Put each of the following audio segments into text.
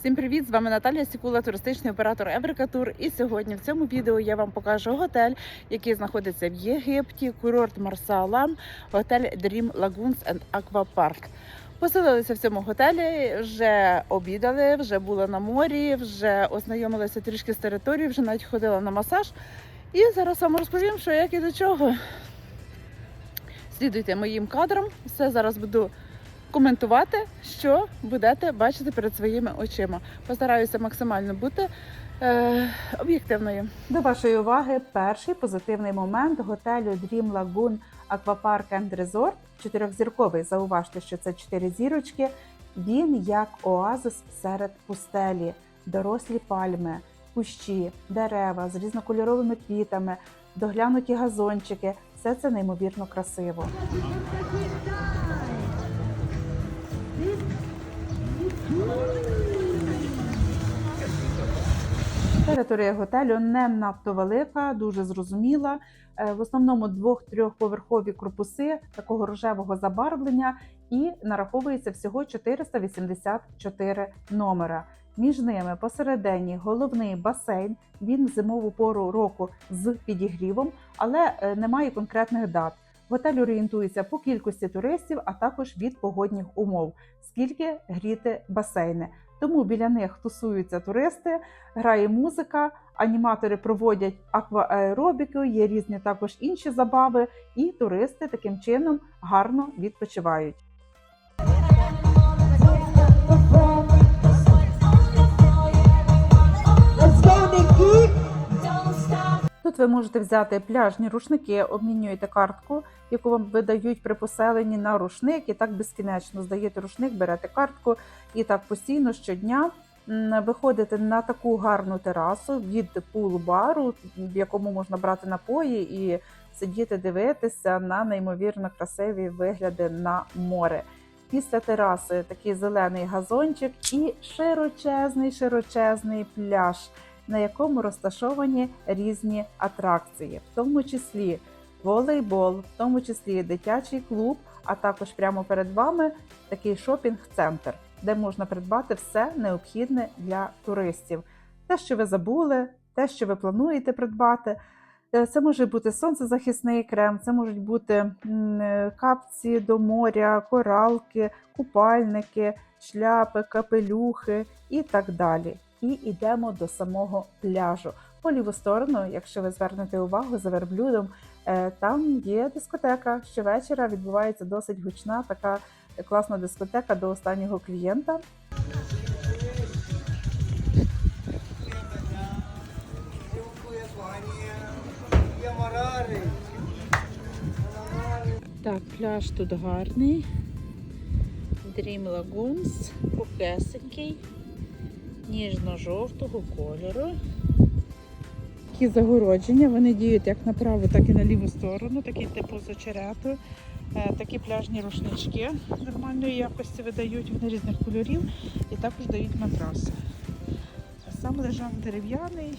Всім привіт! З вами Наталія Сікула, туристичний оператор Еврика Тур. І сьогодні в цьому відео я вам покажу готель, який знаходиться в Єгипті, курорт Марса Алам, готель Dream Lagoons and Aqua. Поселилися в цьому готелі, вже обідали, вже були на морі, вже ознайомилися трішки з територією, вже навіть ходила на масаж. І зараз вам розповім, що як і до чого. Слідуйте моїм кадрам. Все зараз буду коментувати, що будете бачити перед своїми очима. Постараюся максимально бути е, об'єктивною. До вашої уваги перший позитивний момент готелю Dream Lagoon Aquapark and Resort. Чотирьохзірковий. Зауважте, що це чотири зірочки. Він як оазис серед пустелі, дорослі пальми, кущі, дерева з різнокольоровими квітами, доглянуті газончики. Все це неймовірно красиво. Територія готелю не надто велика, дуже зрозуміла. Е, В основному двох-трьохповерхові корпуси такого рожевого забарвлення і нараховується всього 484 номера. Між ними посередині головний басейн. Він в зимову пору року з підігрівом, але е, немає конкретних дат. Готель орієнтується по кількості туристів, а також від погодних умов, скільки гріти басейни. Тому біля них тусуються туристи, грає музика, аніматори проводять акваеробіку, є різні також інші забави, і туристи таким чином гарно відпочивають. Тут ви можете взяти пляжні рушники, обмінюєте картку, яку вам видають при поселенні на рушник, і так безкінечно здаєте рушник, берете картку і так постійно щодня виходите на таку гарну терасу від пул-бару, в якому можна брати напої і сидіти дивитися на неймовірно красиві вигляди на море. Після тераси такий зелений газончик і широчезний, широчезний пляж на якому розташовані різні атракції, в тому числі волейбол, в тому числі дитячий клуб, а також прямо перед вами такий шопінг-центр, де можна придбати все необхідне для туристів. Те, що ви забули, те, що ви плануєте придбати. Е, Це може бути сонцезахисний крем, це можуть бути е, капці до моря, коралки, купальники, шляпи, капелюхи і так далі. І йдемо до самого пляжу. По ліву сторону, якщо ви звернете увагу за верблюдом, е, там є дискотека. Щовечора відбувається досить гучна така класна дискотека до останнього клієнта. Так, пляж тут гарний. Dream Lagoons, пухесенький, ніжно-жовтого кольору. Такі загородження, вони діють як на праву, так і на ліву сторону, такі типу з очерету. Е, Такі пляжні рушнички нормальної якості видають, вони різних кольорів і також дають матраси. Сам лежак дерев'яний,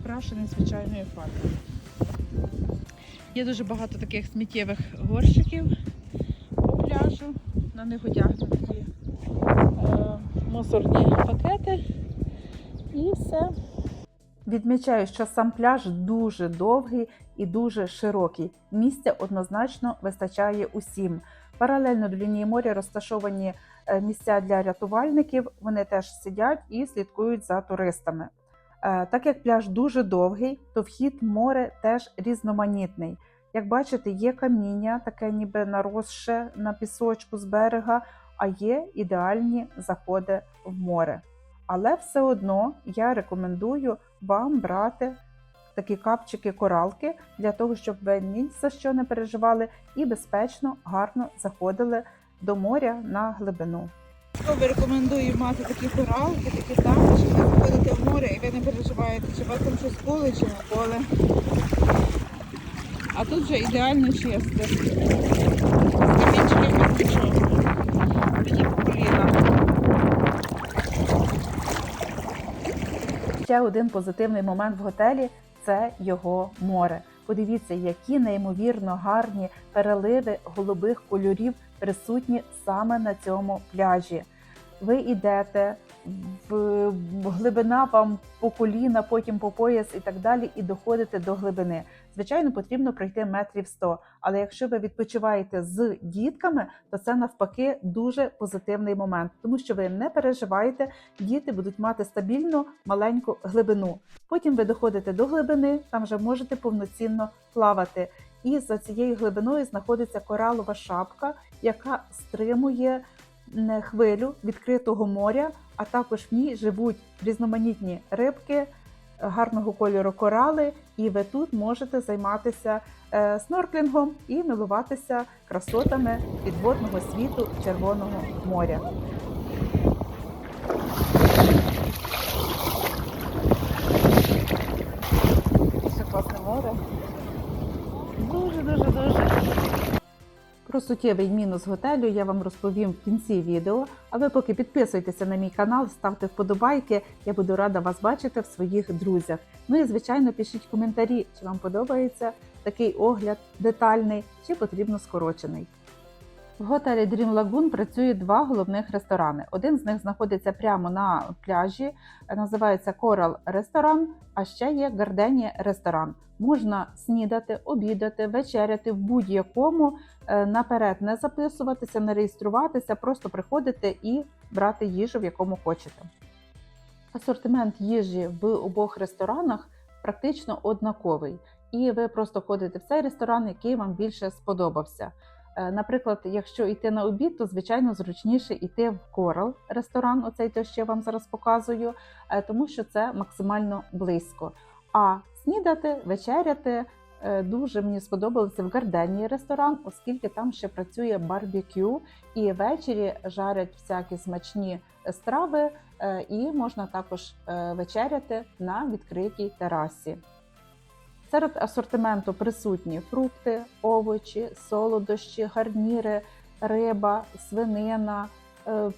окрашений звичайною фарбою. Є дуже багато таких сміттєвих горщиків по пляжу. На них одягнуті мусорні пакети. І все. Відмічаю, що сам пляж дуже довгий і дуже широкий. Місця однозначно вистачає усім. Паралельно до лінії моря розташовані е, місця для рятувальників. Вони теж сидять і слідкують за туристами. Е, Так як пляж дуже довгий, то вхід в море теж різноманітний. Як бачите, є каміння, таке ніби наросше на пісочку з берега, а є ідеальні заходи в море. Але все одно я рекомендую вам брати такі капчики коралки для того, щоб ви ні за що не переживали і безпечно, гарно заходили до моря на глибину. Рекомендую мати такі коралки, такі тамочки, виходите в море і ви не переживаєте, чи вас там щось поле, чи не поле. А тут вже ідеально чисте. Без нічого. Мені по коліна. Ще один позитивний момент в готелі це його море. Подивіться, які неймовірно гарні переливи голубих кольорів присутні саме на цьому пляжі. Ви йдете, глибина вам по коліна, потім по пояс і так далі, і доходите до глибини. Звичайно, потрібно пройти метрів 100, але якщо ви відпочиваєте з дітками, то це навпаки дуже позитивний момент, тому що ви не переживаєте, діти будуть мати стабільну маленьку глибину. Потім ви доходите до глибини, там вже можете повноцінно плавати. І за цією глибиною знаходиться коралова шапка, яка стримує хвилю відкритого моря, а також в ній живуть різноманітні рибки гарного кольору корали, і ви тут можете займатися е, снорклінгом і милуватися красотами підводного світу Червоного моря. Ще класне море. Дуже, дуже, дуже. Про суттєвий мінус готелю я вам розповім в кінці відео. А ви поки підписуйтеся на мій канал, ставте вподобайки. Я буду рада вас бачити в своїх друзях. Ну і звичайно, пишіть коментарі, чи вам подобається такий огляд детальний, чи потрібно скорочений. В готелі Dream Lagoon працює два головних ресторани. Один з них знаходиться прямо на пляжі, називається Coral Ресторан, а ще є Gardenia ресторан. Можна снідати, обідати, вечеряти в будь-якому е, наперед не записуватися, не реєструватися, просто приходити і брати їжу, в якому хочете. Асортимент їжі в обох ресторанах практично однаковий, і ви просто ходите в цей ресторан, який вам більше сподобався. Е, Наприклад, якщо йти на обід, то звичайно зручніше йти в Coral ресторан, оцей то, що я вам зараз показую, е, тому що це максимально близько. А снідати, вечеряти е, дуже мені сподобалося в Гарденії ресторан, оскільки там ще працює барбекю, і ввечері жарять всякі смачні страви, і можна також вечеряти на відкритій терасі. Серед асортименту присутні фрукти, овочі, солодощі, гарніри, риба, свинина, е,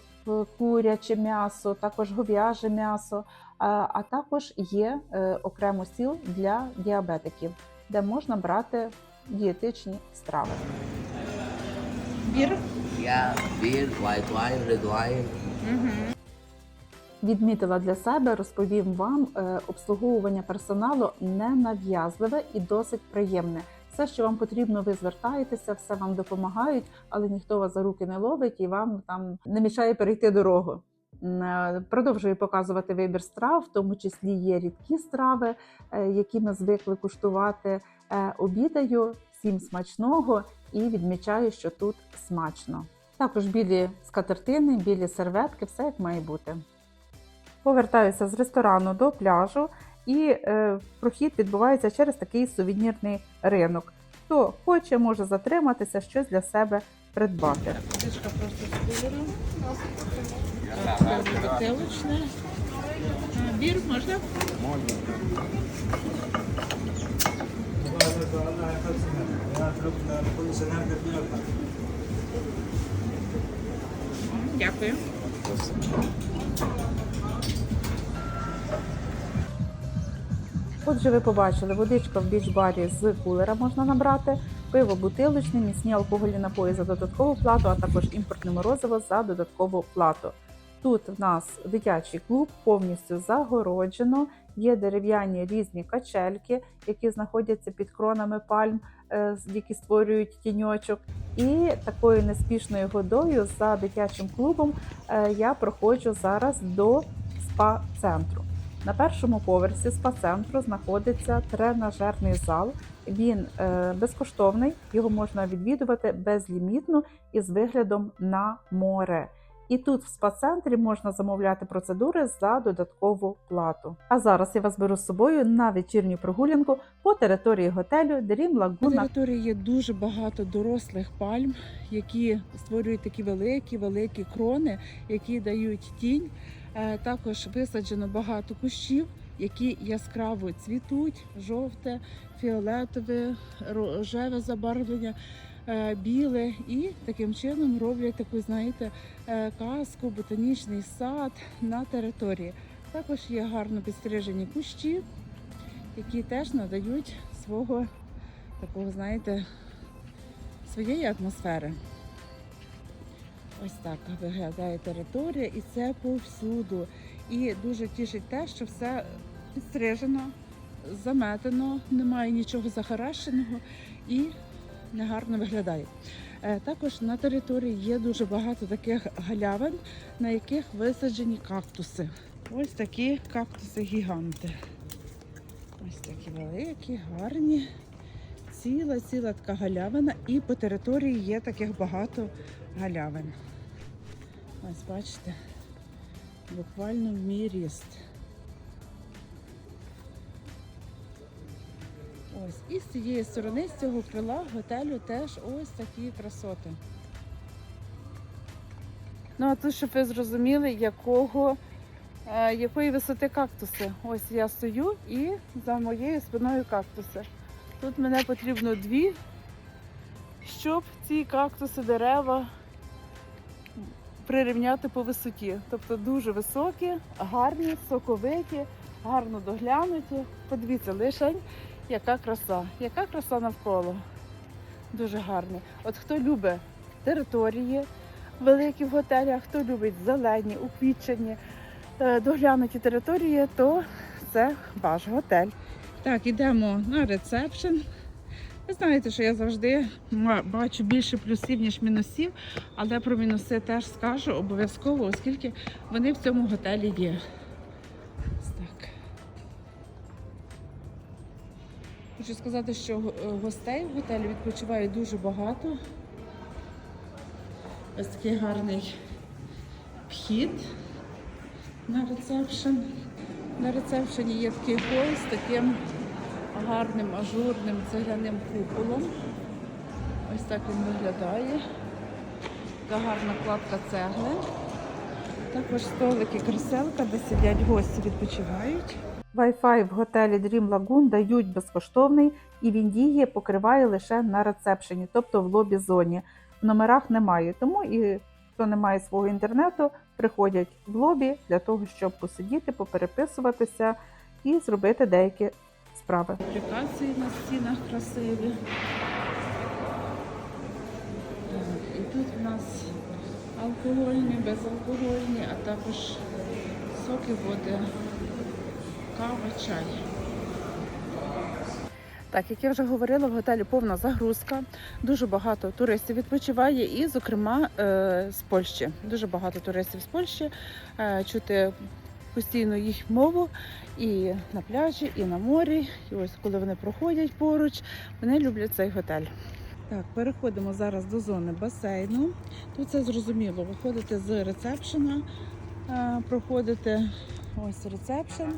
куряче м'ясо, також говяже м'ясо, а також є е, окремо стіл для діабетиків, де можна брати дієтичні страви. Бір. Beer, white wine, red wine. Відмітила для себе, розповім вам, е, обслуговування персоналу ненав'язливе і досить приємне. Все, що вам потрібно, ви звертаєтеся, все вам допомагають, але ніхто вас за руки не ловить і вам там не мішає перейти дорогу. Е, Продовжую показувати вибір страв, в тому числі є рідкі страви, е, які ми звикли куштувати. Обідаю всім смачного і відмічаю, що тут смачно. Також білі скатертини, білі серветки, все як має бути. Повертаюся з ресторану до пляжу, і е, прохід відбувається через такий сувенірний ринок. Хто хоче, може затриматися, щось для себе придбати. Бутилочне. Бір можна? Дякую. Отже, ви побачили, водичка в біч-барі з кулера можна набрати, пиво бутилочне, міцні алкогольні напої за додаткову плату, а також імпортне морозиво за додаткову плату. Тут в нас дитячий клуб повністю загороджено. Є дерев'яні різні качельки, які знаходяться під кронами пальм, е, які створюють тіньочок. І такою неспішною ходою за дитячим клубом е, я проходжу зараз до спа-центру. На першому поверсі спа-центру знаходиться тренажерний зал. Він е, безкоштовний, його можна відвідувати безлімітно і з виглядом на море. І тут в спа-центрі можна замовляти процедури за додаткову плату. А зараз я вас беру з собою на вечірню прогулянку по території готелю Dream На території є дуже багато дорослих пальм, які створюють такі великі, великі крони, які дають тінь. Е, Також висаджено багато кущів, які яскраво цвітуть, жовте, фіолетове, рожеве забарвлення, е, біле, і таким чином роблять таку, знаєте, е, казку, ботанічний сад на території. Також є гарно підстрижені кущі, які теж надають свого такого, знаєте, своєї атмосфери. Ось так виглядає територія, і це повсюду. І дуже тішить те, що все підстрижено, заметено, немає нічого захаращеного і негарно виглядає. Е, Також на території є дуже багато таких галявин, на яких висаджені кактуси. Ось такі кактуси-гіганти. Ось такі великі, гарні. Ціла, ціла така галявина, і по території є таких багато галявин. Ось бачите, буквально в мій ріст. Ось, і з цієї сторони, з цього крила готелю теж ось такі красоти. Ну, а тут, щоб ви зрозуміли, якого, е, якої висоти кактуси. Ось я стою і за моєю спиною кактуси. Тут мене потрібно дві, щоб ці кактуси, дерева прирівняти по висоті. Тобто дуже високі, гарні, соковиті, гарно доглянуті. Подивіться, лишень, яка краса, яка краса навколо. Дуже гарні. От хто любить території великі в готелях, хто любить зелені, уквітчені, е, доглянуті території, то це ваш готель. Так, ідемо на ресепшн. Ви знаєте, що я завжди бачу більше плюсів, ніж мінусів, але про мінуси теж скажу обов'язково, оскільки вони в цьому готелі є. Так. Хочу сказати, що е, гостей в готелі відпочиває дуже багато. Ось такий гарний вхід на ресепшн. На ресепшені є такий хол з таким гарним ажурним цегляним куполом. Ось так він виглядає. Така гарна кладка цегли. Також столики кріселка, де сидять гості, відпочивають. Wi-Fi в готелі Dream Lagoon дають безкоштовний і він діє покриває лише на ресепшені, тобто в лобі зоні. В номерах немає. Тому і хто не має свого інтернету, приходять в лобі для того, щоб посидіти, попереписуватися і зробити деякі справи. Аплікації на стінах красиві. І тут в нас алкогольні, безалкогольні, а також соки, води, кава, чай. Так, як я вже говорила, в готелі повна загрузка. Дуже багато туристів відпочиває, і, зокрема, е, з Польщі. Дуже багато туристів з Польщі. Е, Чути постійно їх мову і на пляжі, і на морі. І ось коли вони проходять поруч, вони люблять цей готель. Так, переходимо зараз до зони басейну. Тут це зрозуміло. Виходите з ресепшена, е, проходите ось ресепшн,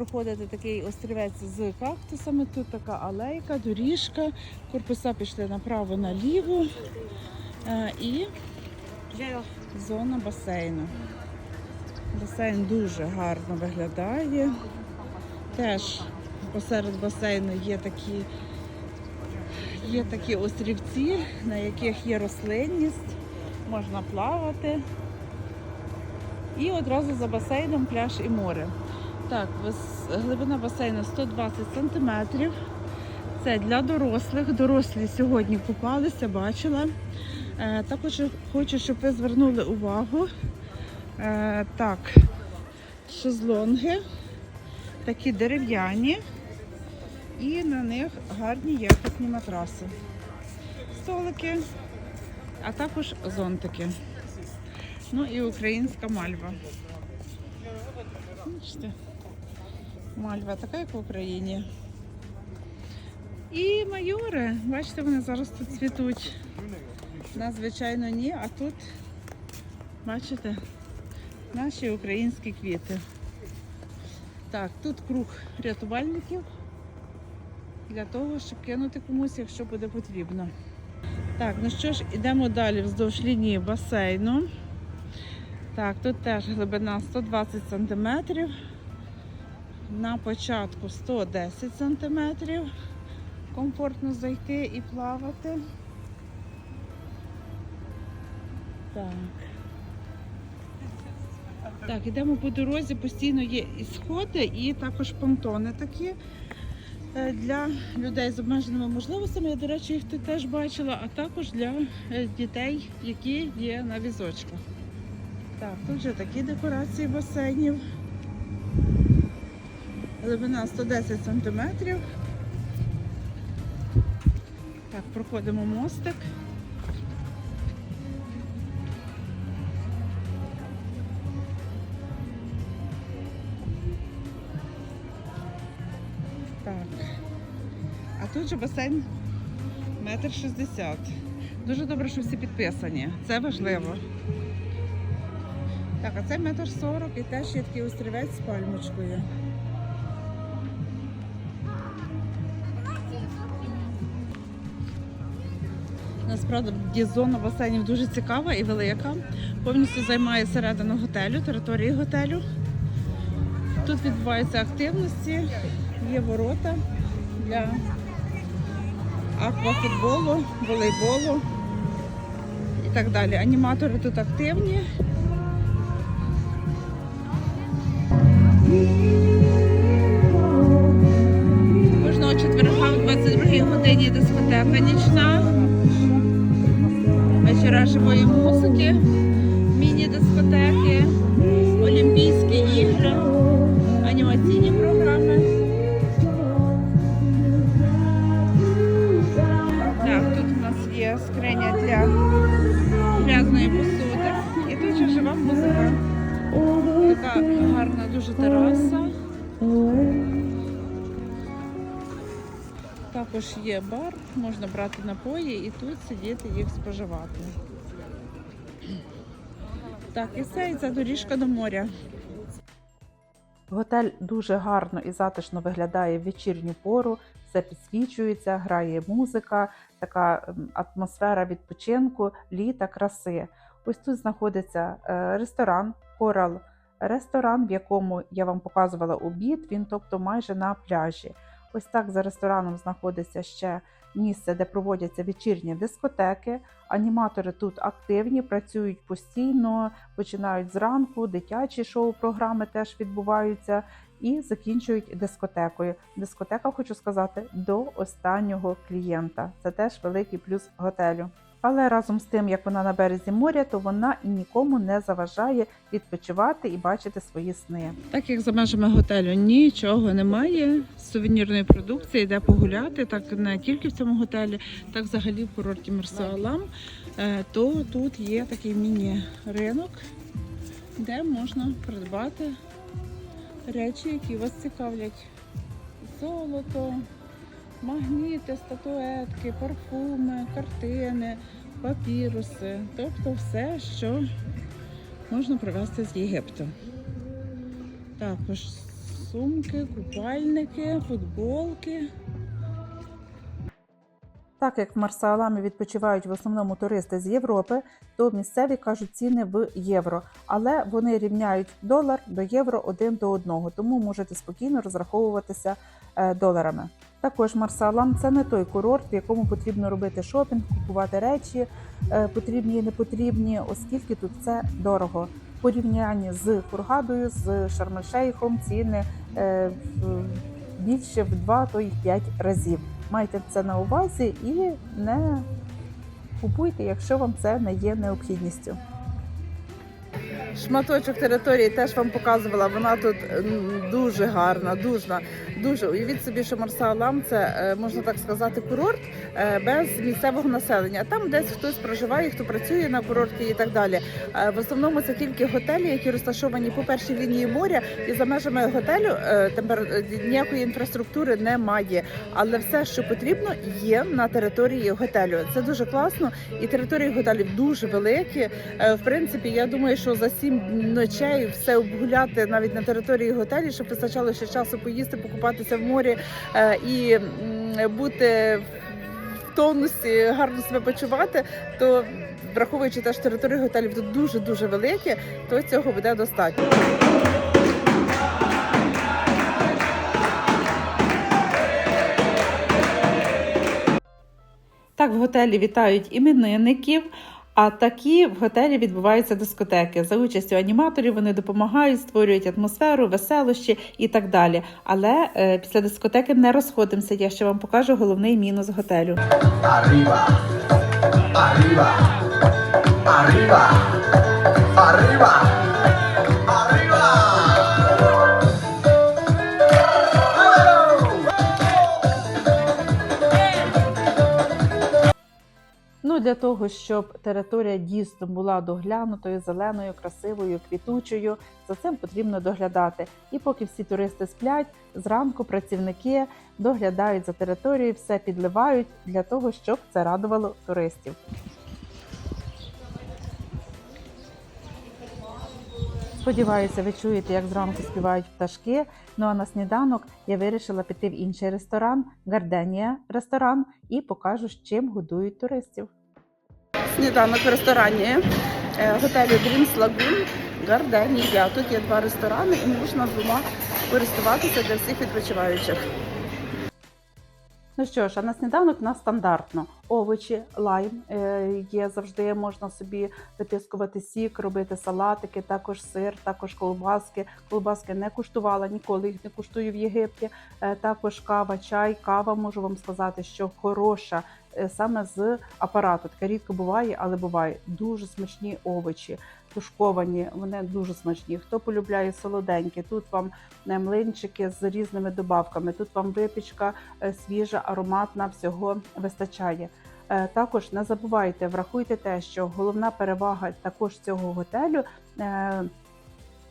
проходите такий острівець з кактусами. Тут така алейка, доріжка, корпуса пішли направо наліво. Е, І зона басейну. Басейн дуже гарно виглядає. Теж посеред басейну є такі, є такі острівці, на яких є рослинність, можна плавати. І одразу за басейном пляж і море. Так, глибина басейну 120 см. Це для дорослих. Дорослі сьогодні купалися, бачила. Е, Також хочу, щоб ви звернули увагу. Е, так, шезлонги, такі дерев'яні, і на них гарні якісні матраси. Столики, а також зонтики. Ну і українська мальва. Бачите, мальва така, як в Україні. І майори, бачите, вони зараз тут цвітуть. Нас, звичайно, ні, а тут, бачите, наші українські квіти. Так, тут круг рятувальників для того, щоб кинути комусь, якщо буде потрібно. Так, ну що ж, ідемо далі вздовж лінії басейну. Так, тут теж глибина 120 см. На початку 110 см. Комфортно зайти і плавати. Так. Так, ідемо по дорозі, постійно є і сходи, і також понтони такі. е, для людей з обмеженими можливостями. Я, до речі, їх тут теж бачила, а також для е, дітей, які є на візочках. Так, тут вже такі декорації басейнів. Глибина 110 см. Так, проходимо мостик. Так. А тут же басейн метр шістдесят. Дуже добре, що всі підписані. Це важливо. Так, а це метр сорок і теж є такий острівець з пальмочкою. Насправді зона басейнів дуже цікава і велика. Повністю займає середину готелю, території готелю. Тут відбуваються активності, є ворота для аквафутболу, волейболу і так далі. Аніматори тут активні. Кожного четверга о 22 годині дискотека нічна. Вечора живої музики, міні-дискотеки, Олімпійські ігри, анімаційні програми. Так, тут у нас є скриня для Також є бар, можна брати напої і тут сидіти їх споживати. Так, і все, і це доріжка до моря. Готель дуже гарно і затишно виглядає в вечірню пору, все підсвічується, грає музика, така атмосфера відпочинку, літа, краси. Ось тут знаходиться е, ресторан Корал. Ресторан, в якому я вам показувала обід, він тобто майже на пляжі. Ось так за рестораном знаходиться ще місце, де проводяться вечірні дискотеки. Аніматори тут активні, працюють постійно, починають зранку, дитячі шоу-програми теж відбуваються і закінчують дискотекою. Дискотека, хочу сказати, до останнього клієнта. Це теж великий плюс готелю. Але разом з тим, як вона на березі моря, то вона і нікому не заважає відпочивати і бачити свої сни. Так як за межами готелю нічого немає, сувенірної продукції, йде погуляти, так не тільки в цьому готелі, так взагалі в курорті Марсалам, е, то тут є такий міні-ринок, де можна придбати речі, які вас цікавлять. Золото, магніти, статуетки, парфуми, картини, папіруси, тобто все, що можна привезти з Єгипту. Також сумки, купальники, футболки. Так як в Марсааламі відпочивають в основному туристи з Європи, то місцеві кажуть ціни в євро, але вони рівняють долар до євро один до одного, тому можете спокійно розраховуватися е, доларами. Також Марсалам це не той курорт, в якому потрібно робити шопінг, купувати речі, е, потрібні і непотрібні, оскільки тут все дорого. В порівнянні з Хургадою, з Шарм-ель-Шейхом ціни е, більше в 2, то й 5 разів. Майте це на увазі і не купуйте, якщо вам це не є необхідністю. Шматочок території теж вам показувала. Вона тут дуже гарна, дуже, дуже. Уявіть собі, що Марса-Алам це е, можна так сказати, курорт е, без місцевого населення. Там десь хтось проживає, хто працює на курорті і так далі. Е, В основному це тільки готелі, які розташовані по першій лінії моря, і за межами готелю е, тепер е, ніякої інфраструктури немає. Але все, що потрібно, є на території готелю. Це дуже класно, і території готелів дуже великі. Е, В принципі, я думаю, що за сім ночей все обгуляти навіть на території готелі, щоб вистачало ще часу поїсти, покупатися в морі е, і бути в тонусі, гарно себе почувати, то враховуючи теж території готелів тут дуже дуже великі, то цього буде достатньо. Так в готелі вітають іменинників, А такі в готелі відбуваються дискотеки. За участю аніматорів вони допомагають, створюють атмосферу, веселощі і так далі. Але е, після дискотеки не розходимося. Я ще вам покажу головний мінус готелю. Arriba, arriba, arriba, arriba. Для того, щоб територія дійсно була доглянутою, зеленою, красивою, квітучою, за цим потрібно доглядати. І поки всі туристи сплять, зранку працівники доглядають за територією, все підливають для того, щоб це радувало туристів. Сподіваюся, ви чуєте, як зранку співають пташки. Ну а на сніданок я вирішила піти в інший ресторан, Гарденія ресторан, і покажу, з чим годують туристів. Сніданок в ресторані е, готелю Dreams Lagoon Гарденія. Тут є два ресторани і можна двома користуватися для всіх відпочиваючих. Ну що ж, а на сніданок у нас стандартно овочі, лайм е, є завжди. Можна собі витискувати сік, робити салатики, також сир, також колбаски. Колбаски не куштувала ніколи їх не куштую в Єгипті. Е, також кава, чай. Кава можу вам сказати, що хороша саме з апарату. Таке рідко буває, але буває дуже смачні овочі. Тушковані, вони дуже смачні. Хто полюбляє солоденькі, тут вам е, млинчики з різними добавками. Тут вам випічка е, свіжа, ароматна, всього вистачає. Е, Також не забувайте, врахуйте те, що головна перевага також цього готелю е,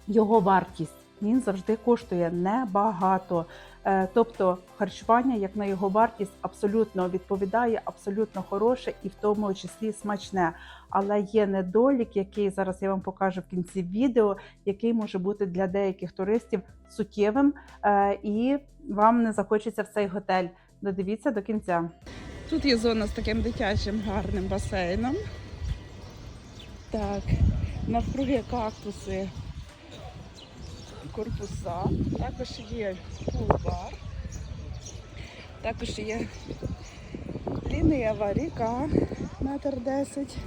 його вартість. Він завжди коштує небагато. Е, Тобто харчування, як на його вартість, абсолютно відповідає, абсолютно хороше і в тому числі смачне. Але є недолік, який зараз я вам покажу в кінці відео, який може бути для деяких туристів суттєвим, е, і вам не захочеться в цей готель. Додивіться до кінця. Тут є зона з таким дитячим гарним басейном. Так, навкруги кактуси, корпуса. Також є пул-бар. Також є лінива ріка, метр десять.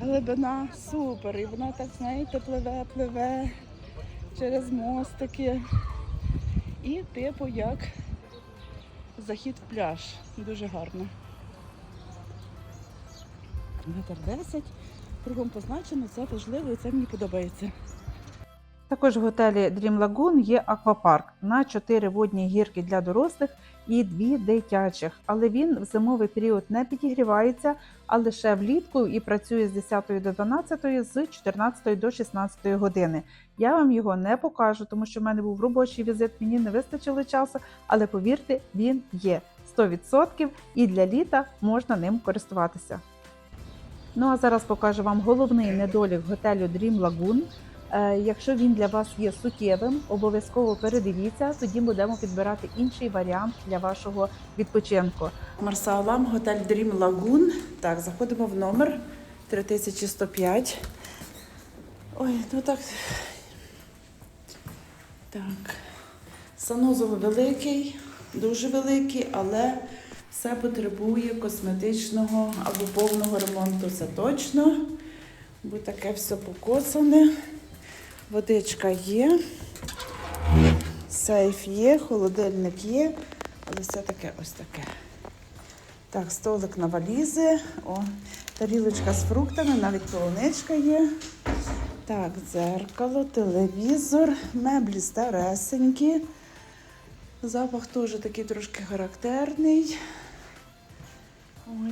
Глибина супер. І вона так, знаєте, пливе, пливе через мостики. І типу як захід в пляж. Дуже гарно. Метр 10. Кругом позначено, це важливо і це мені подобається. Також в готелі Dream Lagoon є аквапарк на 4 водні гірки для дорослих і 2 дитячих. Але він в зимовий період не підігрівається, а лише влітку і працює з 10 до 12, з 14 до 16 години. Я вам його не покажу, тому що в мене був робочий візит, мені не вистачило часу, але повірте, він є 100% і для літа можна ним користуватися. Ну а зараз покажу вам головний недолік готелю Dream Lagoon. Е, Якщо він для вас є суттєвим, обов'язково передивіться, тоді будемо підбирати інший варіант для вашого відпочинку. Марсалам, готель Dream Lagoon. Так, заходимо в номер 3105. Ой, ну так. Так. Санузел великий, дуже великий, але все потребує косметичного або повного ремонту. Це точно. Бо таке все покоцане. Водичка є. Сейф є, холодильник є, але все таке ось таке. Так, столик на валізи. О, тарілочка з фруктами, навіть полуничка є. Так, дзеркало, телевізор, меблі старесенькі. Запах теж такий трошки характерний.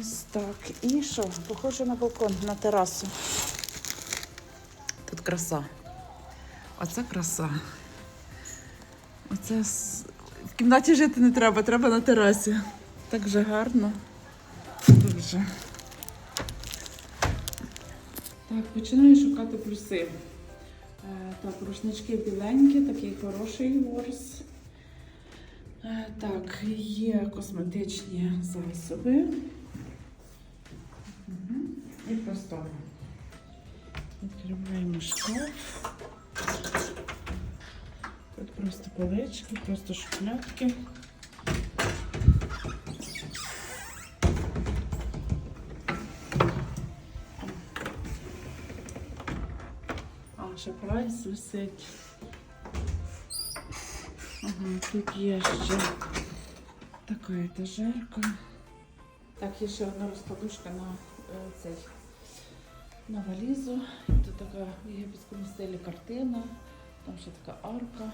Ось так. І що? Похоже на балкон, на терасу. Тут краса. Оце краса. Оце в кімнаті жити не треба, треба на терасі. Так же гарно. Дуже. Так, починаю шукати плюси. Е, так, рушнички біленькі, такий хороший ворс. Е, так, є косметичні засоби. І простори. Відкриваємо шкаф. Просто полички, просто шухлядки. ще прайс висить. Ага, тут є ще така етажерка. Так, є ще одна розкладушка на е, цей на валізу. Тут така в єгипетському стилі картина, там ще така арка.